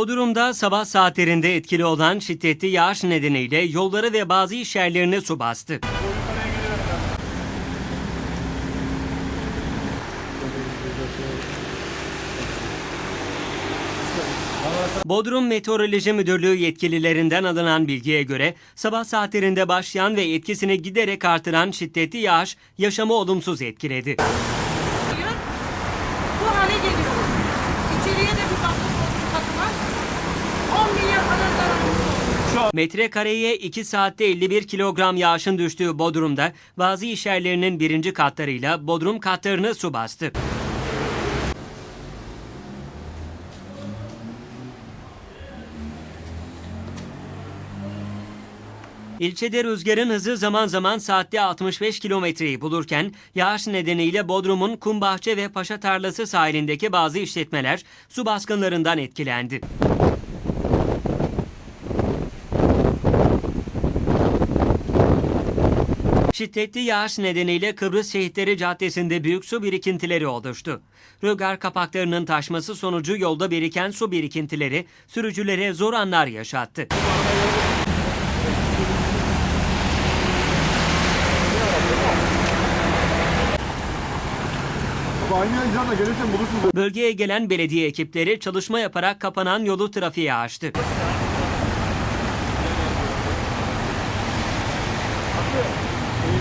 Bodrum'da sabah saatlerinde etkili olan şiddetli yağış nedeniyle yolları ve bazı iş yerlerini su bastı. Bodrum Meteoroloji Müdürlüğü yetkililerinden alınan bilgiye göre sabah saatlerinde başlayan ve etkisini giderek artıran şiddetli yağış yaşamı olumsuz etkiledi. Metrekareye 2 saatte 51 kilogram yağışın düştüğü Bodrum'da bazı işyerlerinin birinci katlarıyla Bodrum katlarını su bastı. İlçede rüzgarın hızı zaman zaman saatte 65 kilometreyi bulurken yağış nedeniyle Bodrum'un Kumbahçe ve Paşa Tarlası sahilindeki bazı işletmeler su baskınlarından etkilendi. Şiddetli yağış nedeniyle Kıbrıs Şehitleri Caddesi'nde büyük su birikintileri oluştu. Rögar kapaklarının taşması sonucu yolda biriken su birikintileri sürücülere zor anlar yaşattı. Bölgeye gelen belediye ekipleri çalışma yaparak kapanan yolu trafiğe açtı.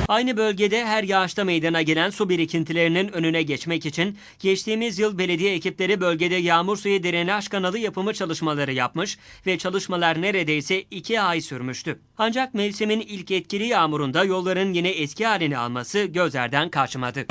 Aynı bölgede her yağışta meydana gelen su birikintilerinin önüne geçmek için geçtiğimiz yıl belediye ekipleri bölgede yağmur suyu drenaj kanalı yapımı çalışmaları yapmış ve çalışmalar neredeyse iki ay sürmüştü. Ancak mevsimin ilk etkili yağmurunda yolların yine eski halini alması gözlerden kaçmadı.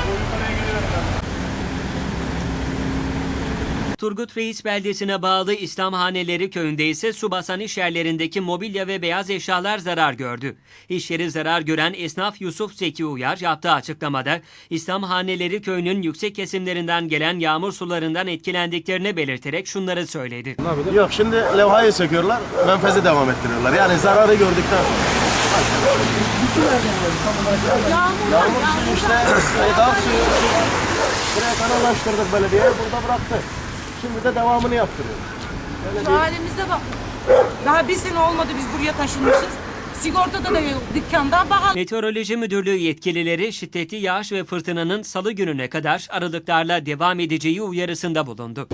Turgut Reis beldesine bağlı İslam Haneleri köyünde ise su basan iş yerlerindeki mobilya ve beyaz eşyalar zarar gördü. İş yeri zarar gören esnaf Yusuf Zeki Uyar yaptığı açıklamada İslam Haneleri köyünün yüksek kesimlerinden gelen yağmur sularından etkilendiklerini belirterek şunları söyledi. Yok şimdi levhayı söküyorlar, menfeze devam ettiriyorlar. Yani zararı gördükten sonra. Yağmur, suyu işte, dağ suyu. Buraya kanallaştırdık belediye, burada bıraktı. Şimdi de devamını yaptırıyor. Şu halimize bak. Daha bir sene olmadı biz buraya taşınmışız. Sigortada da yok dükkanda. Bakalım. Meteoroloji Müdürlüğü yetkilileri şiddetli yağış ve fırtınanın salı gününe kadar aralıklarla devam edeceği uyarısında bulundu.